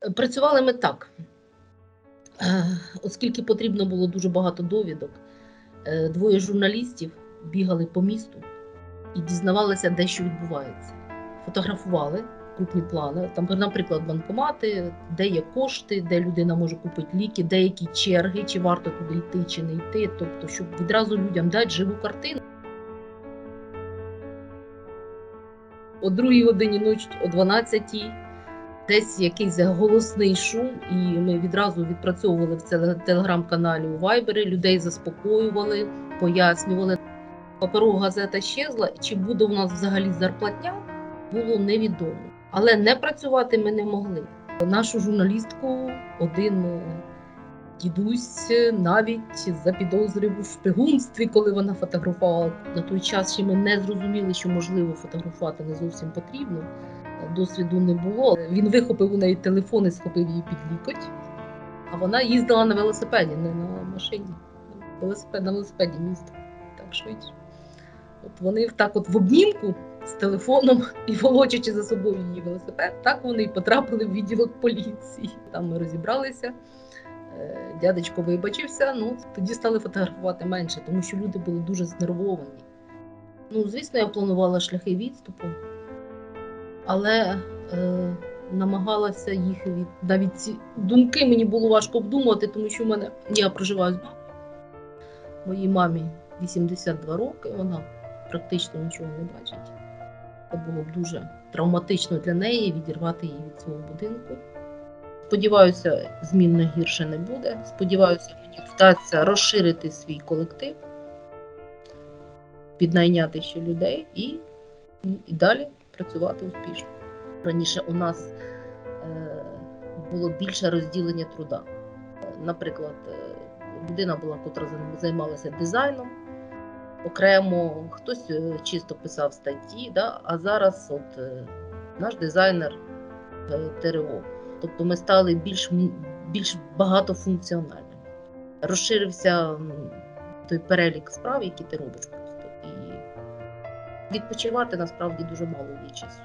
Працювали ми так, Е, оскільки потрібно було дуже багато довідок, е, двоє журналістів бігали по місту і дізнавалися, де що відбувається. Фотографували крупні плани, там, наприклад, банкомати, де є кошти, де людина може купити ліки, де які черги, чи варто туди йти, чи не йти. Тобто, щоб відразу людям дати живу картину. О другій годині ночі, о 12 десь якийсь голосний шум, і ми відразу відпрацьовували в теле- телеграм-каналі у Вайбері, людей заспокоювали, пояснювали. Паперова газета щезла, чи буде у нас взагалі зарплатня, було невідомо. Але не працювати ми не могли. Нашу журналістку один дідусь навіть запідозрив у шпигунстві, коли вона фотографувала. На той час ще ми не зрозуміли, що можливо фотографувати не зовсім потрібно. Досвіду не було. Він вихопив у неї телефон і схопив її під лікоть. А вона їздила на велосипеді, не на машині. Велосипед на велосипеді місто. Так швидше. От вони так от в обнімку з телефоном і волочачи за собою її велосипед, так вони і потрапили в відділок поліції. Там ми розібралися. Е, Дядечко вибачився, ну тоді стали фотографувати менше, тому що люди були дуже знервовані. Ну, звісно, я планувала шляхи відступу, але е, намагалася їх від навіть ці думки мені було важко обдумувати, тому що в мене я проживаю з. Моїй мамі 82 роки, вона практично нічого не бачить. Це було б дуже травматично для неї відірвати її від свого будинку. Сподіваюся, змін гірше не буде. Сподіваюся, мені вдасться розширити свій колектив, піднайняти ще людей і, і далі працювати успішно. Раніше у нас е, було більше розділення труда. Наприклад, е, людина була, котра займалася дизайном, окремо хтось е, чисто писав статті, да? а зараз от, наш дизайнер ТРО. Тобто ми стали більш, більш багатофункціональними. Розширився той перелік справ, які ти робиш відпочивати насправді дуже мало є часу.